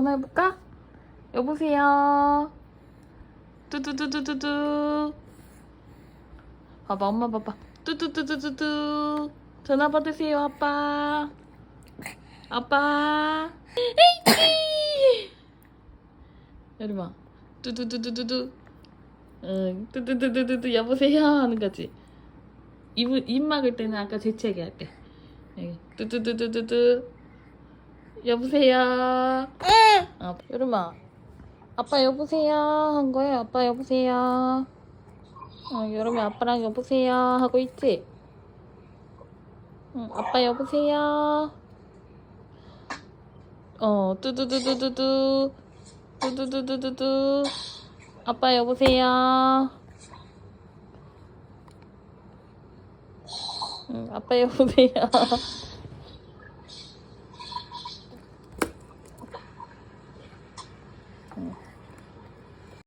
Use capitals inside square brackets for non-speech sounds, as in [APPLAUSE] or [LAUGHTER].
전화해볼까? 여보세요. 뚜두두두두두. 봐봐, 엄마 봐봐. 뚜두두두두두. 전화 받으세요, 아빠. 아빠. 에이치! 여름아. 뚜두두두두두. 응, 뚜두두두두두. 여보세요. 하는 거지. 입, 입 막을 때는 아까 재채기 할 때. 뚜두두두두두. 여보세요. 어, 여름아. 아빠 여보세요 한 거야. 아빠 여보세요. 어, 여름이 아빠랑 여보세요 하고 있지? 응, 아빠 여보세요. 어, 뚜두두두두두. 뚜두두두두두. 아빠 여보세요. 응, 아빠 여보세요. [LAUGHS] 응.